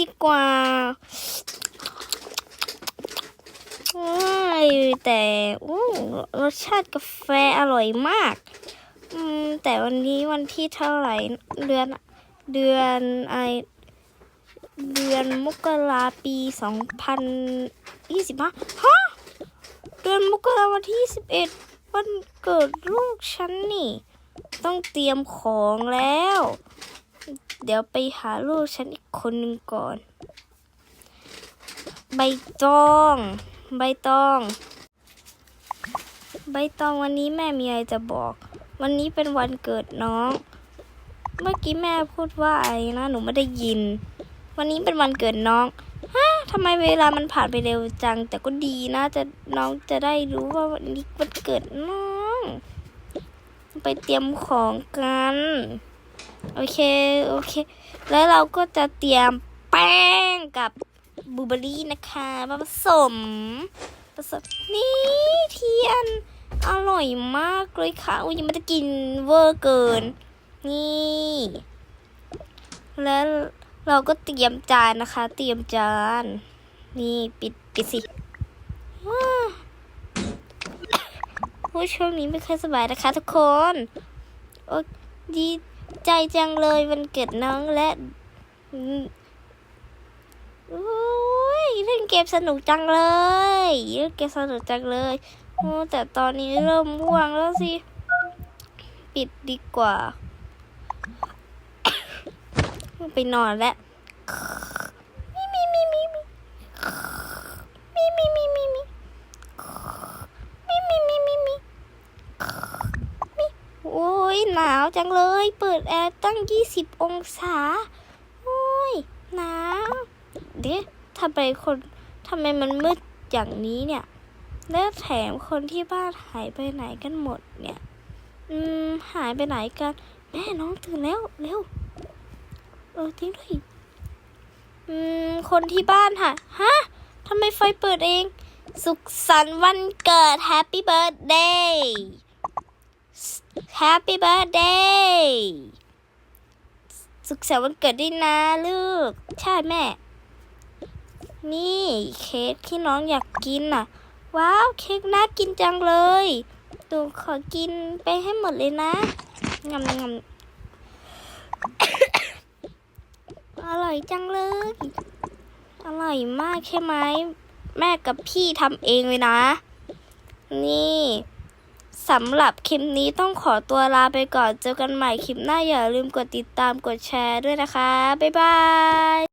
ดีกว่าแต่รสชาติกาแฟอร่อยมาก แต่วันนี้วันที่เท่าไหร่เดือนเดือนไอเดือนมกราปีสองพันยี่สิบห้าฮะเดือนมกราวันที่สิบเอ็ดวันเกิดลูกฉันนี่ ต้องเตรียมของแล้ว เดี๋ยวไปหาลูกฉันอีกคนหนึ่งก่อน ใบตอง ใบตอง ใบตองวันนี้แม่มีอะไรจะบอก วันนี้เป็นวันเกิดน้อง เมื่อกี้แม่พูดว่าอะไรนะ หนูไม่ได้ยิน วันนี้เป็นวันเกิดน้องฮะทำไมเวลามันผ่านไปเร็วจัง แต่ก็ดีนะจะน้องจะได้รู้ว่าวันนี้วันเกิดน้อง ไปเตรียมของกัน โอเค โอเค แล้วเราก็จะเตรียมแป้งกับบูเบอรี่นะคะมาผสมผสมนี่เทียน อร่อยมากเลยค่ะอุ้ยยังไม่ได้กินเวอร์เกิน นี่ แล้วเราก็เตรียมจานนะคะ เตรียมจาน นี่ปิดปิดสิว้าผู้ช่วงนี้ไม่ค่อยสบายนะคะทุกคน โอ้ดี ใจจังเลยวันเกิดน้องและโอ้ยเล่นเกมสนุกจังเลยเล่นเกมสนุกจังเลยโอ้แต่ตอนนี้เริ่มว่วงแล้วสิ ปิดดีกว่า ไปนอนแล้ว ยหนาวจังเลย เปิดแอร์ตั้งยี่สิบองศาโอ้ยหนาวเดี๋ยวทำไมคนทำไมมันมืดอย่างนี้เนี่ย แล้วแถมคนที่บ้านหายไปไหนกันหมดเนี่ย อืม หายไปไหนกัน แม่น้องตื่นแล้วเร็วเออทิ้งด้วยอืม คนที่บ้านค่ะฮะทำไมไฟเปิดเอง สุขสันต์วันเกิด Happy Birthday Happy Birthday สุขสันต์วันเกิดด้วยนะลูก ใช่แม่ นี่เค้กที่น้องอยากกินน่ะ ว้าว เค้กน่ากินจังเลยหนูขอกินไปให้หมดเลยนะงำงำอร่อยจังเลย อร่อยมากใช่ไหม แม่กับพี่ทำเองเลยนะ นี่ สำหรับคลิปนี้ต้องขอตัวลาไปก่อน เจอกันใหม่คลิปหน้าอย่าลืมกดติดตามกดแชร์ด้วยนะคะ บ๊ายบาย